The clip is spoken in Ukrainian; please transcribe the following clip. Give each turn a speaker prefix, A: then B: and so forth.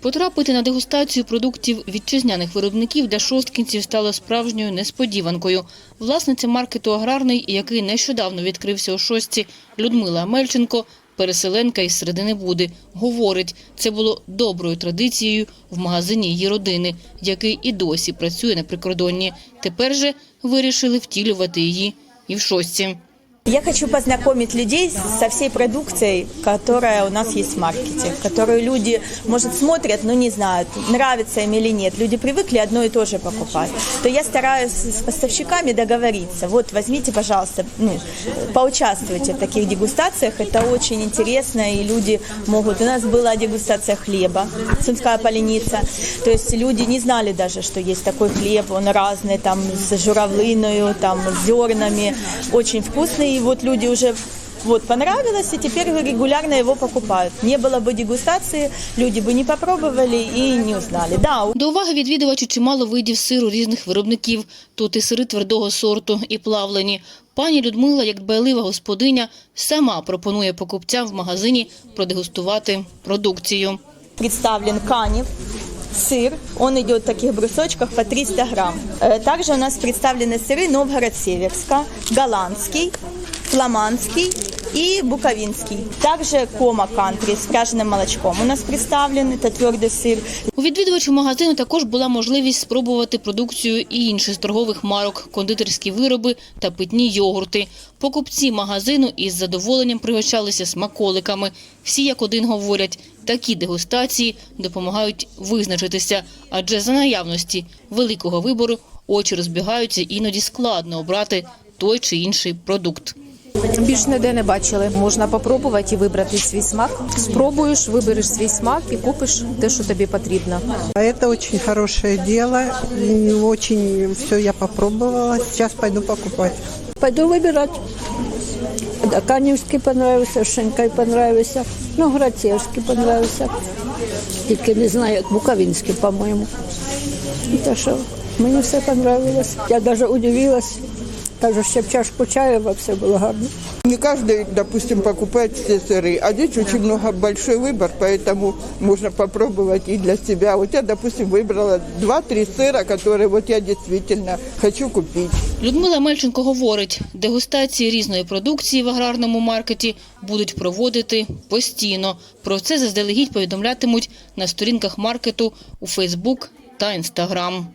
A: Потрапити на дегустацію продуктів вітчизняних виробників для шосткінців стало справжньою несподіванкою. Власниця маркету аграрний, який нещодавно відкрився у шостці, Людмила Мельченко, переселенка із середини Буди, говорить, це було доброю традицією в магазині її родини, який і досі працює на прикордонні. Тепер же вирішили втілювати її і в шостці.
B: Я хочу познакомить людей со всей продукцией, которая у нас есть в маркете, которую люди, может, смотрят, но не знают, нравится им или нет. Люди привыкли одно и то же покупать. То я стараюсь с поставщиками договориться. Вот, возьмите, пожалуйста, ну, поучаствуйте в таких дегустациях. Это очень интересно, и люди могут... У нас была дегустация хлеба, сумская поленица. То есть люди не знали даже, что есть такой хлеб, он разный, там, с журавлиною, там, с зернами. Очень вкусный, и вот люди уже вот понравилось, и теперь регулярно его покупают. Не было бы дегустации, люди бы не попробовали и не узнали. Да,
A: До уваги відвідувачів чимало видів сиру різних виробників. Тут і сири твердого сорту, і плавлені. Пані Людмила, як дбайлива господиня, сама пропонує покупцям в магазині продегустувати продукцію.
B: представлен канев, сыр, он идет в таких брусочках по 300 грамм. Э, Также у нас представлены сыры Новгород-Северска, голландский, фламандский и буковинский. Также кома кантри с пряженым молочком у нас представлен, это твердый сыр.
A: У відвідувачів магазину також була можливість спробувати продукцію і інших з торгових марок, кондитерські вироби та питні йогурти. Покупці магазину із задоволенням пригощалися смаколиками. Всі як один говорять, такі дегустації допомагають визначитися, адже за наявності великого вибору очі розбігаються, іноді складно обрати той чи інший продукт.
C: Більш ніде не бачили. Можна попробувати і вибрати свій смак. Спробуєш, вибереш свій смак і купиш те, що тобі потрібно.
D: А Это очень хорошее дело. Очень все я попробовала. Сейчас пойду покупать.
E: Пойду выбирать. Да, Канівський понравився, Шенькай понравився, ну, Грацевський понравився. Тільки не знаю, як Буковинський, по-моєму. Так що мені все понравилось. Я навіть удивилась. Кажу, ще б чашку чаю, бо все було гарно.
F: Не каждый, допустим, покупает все сыры, а здесь очень много большой выбор, поэтому можно попробовать и для себя. Вот я, допустим, выбрала 2-3 сыра, которые вот я действительно хочу купить.
A: Людмила Мельченко говорить, дегустації різної продукції в аграрному маркеті будуть проводити постійно. Про це заздалегідь повідомлятимуть на сторінках маркету у Фейсбук та Інстаграм.